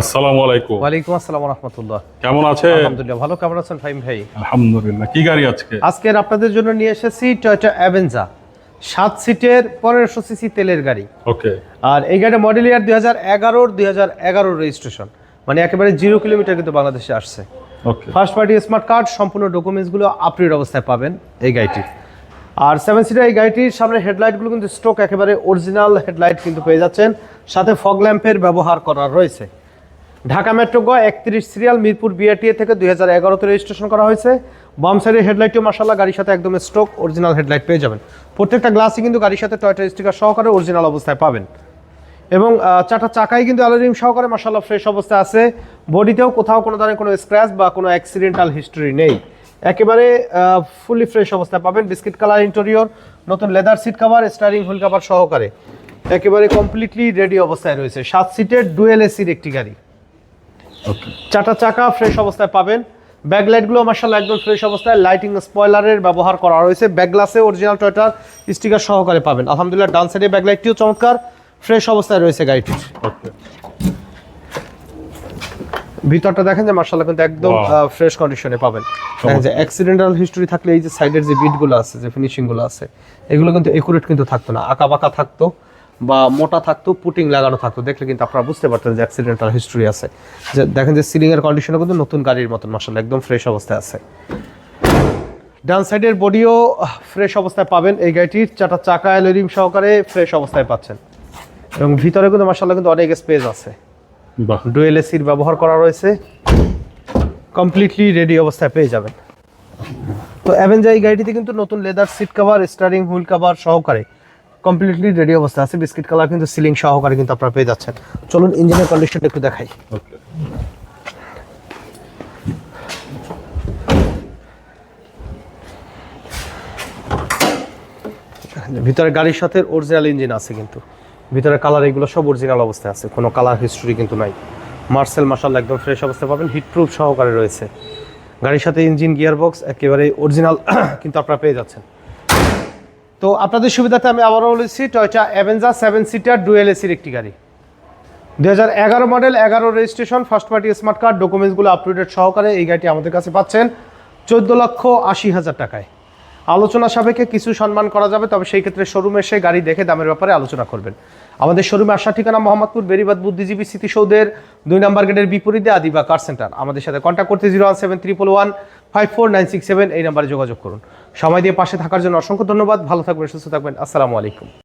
আসসালামু আলাইকুম। ওয়ালাইকুম আসসালাম রহমতুল্লাহ কেমন আছে আলহামদুলিল্লাহ ভালো। কেমন আছেন ফাইম ভাই? আলহামদুলিল্লাহ। কি গাড়ি আজকে? আজকের আপনাদের জন্য নিয়ে এসেছি টয়োটা অ্যাভেঞ্জা সাত সিটের পনেরোশো সিসি তেলের গাড়ি। ওকে। আর এই গাড়িটা মডেল ইয়ার দুই হাজার এগারোর দুই হাজার এগারোর রেজিস্ট্রেশন মানে একেবারে জিরো কিলোমিটার কিন্তু বাংলাদেশে আসছে। ফার্স্ট পার্টি স্মার্ট কার্ড সম্পূর্ণ ডকুমেন্টসগুলো আপডেট অবস্থায় পাবেন এই গাড়িটির আর সেভেন সিটার এই গাড়িটির সামনে হেডলাইটগুলো কিন্তু স্টক একেবারে অরিজিনাল হেডলাইট কিন্তু পেয়ে যাচ্ছেন। সাথে ফগ ল্যাম্পের ব্যবহার করা রয়েছে। ঢাকা মেট্রো গ একত্রিশ সিরিয়াল মিরপুর বিআরটিএ থেকে দুই হাজার এগারোতে রেজিস্ট্রেশন করা হয়েছে। বাম সাইডের হেডলাইটটিও মাসাল্লাহ গাড়ির সাথে একদম স্টক অরিজিনাল হেডলাইট পেয়ে যাবেন। প্রত্যেকটা গ্লাসই কিন্তু গাড়ির সাথে টয়টা স্টিকার সহকারে অরিজিনাল অবস্থায় পাবেন। এবং চারটা চাকাই কিন্তু অ্যালোরিম সহকারে মাসাল্লাহ ফ্রেশ অবস্থায় আছে। বডিতেও কোথাও কোনো ধরনের কোনো স্ক্র্যাচ বা কোনো অ্যাক্সিডেন্টাল হিস্টরি নেই। একেবারে ফুলি ফ্রেশ অবস্থায় পাবেন। বিস্কিট কালার ইন্টেরিয়র নতুন leather seat cover steering wheel cover সহকারে। একেবারে কমপ্লিটলি রেডি অবস্থায় রয়েছে। সাত সিটের ডুয়েল এসির একটি গাড়ি। ওকে চারটা চাকা ফ্রেশ অবস্থায় পাবেন। ব্যাক লাইটগুলো মার্শাল একদম ফ্রেশ অবস্থায়। লাইটিং স্পয়লারের ব্যবহার করা রয়েছে। ব্যাক গ্লাসে অরিজিনাল টয়টার স্টিকার সহকারে পাবেন। আলহামদুলিল্লাহ ডান সাইডে ব্যাক লাইটটিও চমৎকার। ফ্রেশ অবস্থায় রয়েছে গাড়িটির। ওকে ভিতরটা দেখেন যে মার্শাল্লাহ কিন্তু একদম ফ্রেশ কন্ডিশনে পাবেন। দেখেন যে অ্যাক্সিডেন্টাল হিস্টোরি থাকলে এই যে সাইডের যে বিটগুলো আছে যে ফিনিশিংগুলো আছে এগুলো কিন্তু একুরেট কিন্তু থাকতো না। আঁকা বাঁকা থাকতো বা মোটা থাকতো পুটিং লাগানো থাকতো। দেখলে কিন্তু আপনারা বুঝতে পারতেন যে অ্যাক্সিডেন্টাল হিস্টোরি আছে। যে দেখেন যে সিলিং এর কন্ডিশনও কিন্তু নতুন গাড়ির মতন মার্শাল্লাহ একদম ফ্রেশ অবস্থায় আছে। ডান সাইডের বডিও ফ্রেশ অবস্থায় পাবেন এই গাড়িটির। চারটা চাকা এলোরিম সহকারে ফ্রেশ অবস্থায় পাচ্ছেন। এবং ভিতরে কিন্তু মার্শাল্লাহ কিন্তু অনেক স্পেস আছে। ডুয়েল এসির ব্যবহার করা রয়েছে। কমপ্লিটলি রেডি অবস্থায় পেয়ে যাবেন। তো অ্যাভেঞ্জা এই গাড়িটিতে কিন্তু নতুন leather seat cover steering wheel cover সহকারে কমপ্লিটলি রেডি অবস্থায় আছে। বিস্কিট কালার কিন্তু সিলিং সহকারে কিন্তু আপনারা পেয়ে যাচ্ছেন। চলুন ইঞ্জিনের কন্ডিশনটা একটু দেখাই। ভিতরে গাড়ির সাথে অরিজিনাল ইঞ্জিন আছে কিন্তু। ভিতরে কালার এগুলো সব অরিজিনাল অবস্থায় আছে, কোনো কালার হিস্ট্রি কিন্তু নাই। মার্সেল মার্শাল একদম ফ্রেশ অবস্থায় পাবেন হিট প্রুফ সহকারে রয়েছে। গাড়ির সাথে ইঞ্জিন গিয়ার বক্স একেবারে অরিজিনাল কিন্তু আপনারা পেয়ে যাচ্ছেন। তো আপনাদের সুবিধাতে আমি আবারও বলেছি Toyota Avanza seven seater dual এসির একটি গাড়ি। দু এগারো মডেল এগারো registration first party smart card ডকুমেন্টসগুলো আপ টু ডেট সহকারে এই গাড়িটি আমাদের কাছে পাচ্ছেন, চোদ্দ লক্ষ আশি হাজার টাকায়। আলোচনা সাপেক্ষে কিছু সম্মান করা যাবে, তবে সেই ক্ষেত্রে শোরুমে এসে গাড়ি দেখে দামের ব্যাপারে আলোচনা করবেন। আমাদের শোরুমে আসার ঠিকানা মোহাম্মদপুর, বেরিবাদ বুদ্ধিজীবী স্মৃতিসৌধের দুই নম্বর গেটের বিপরীতে আদিবা কার সেন্টার। আমাদের সাথে কন্ট্যাক্ট করতে zero one seven triple one five four nine six seven এই নাম্বারে যোগাযোগ করুন। সময় দিয়ে পাশে থাকার জন্য অসংখ্য ধন্যবাদ, ভালো থাকবেন, সুস্থ থাকবেন, আসসালামু আলাইকুম।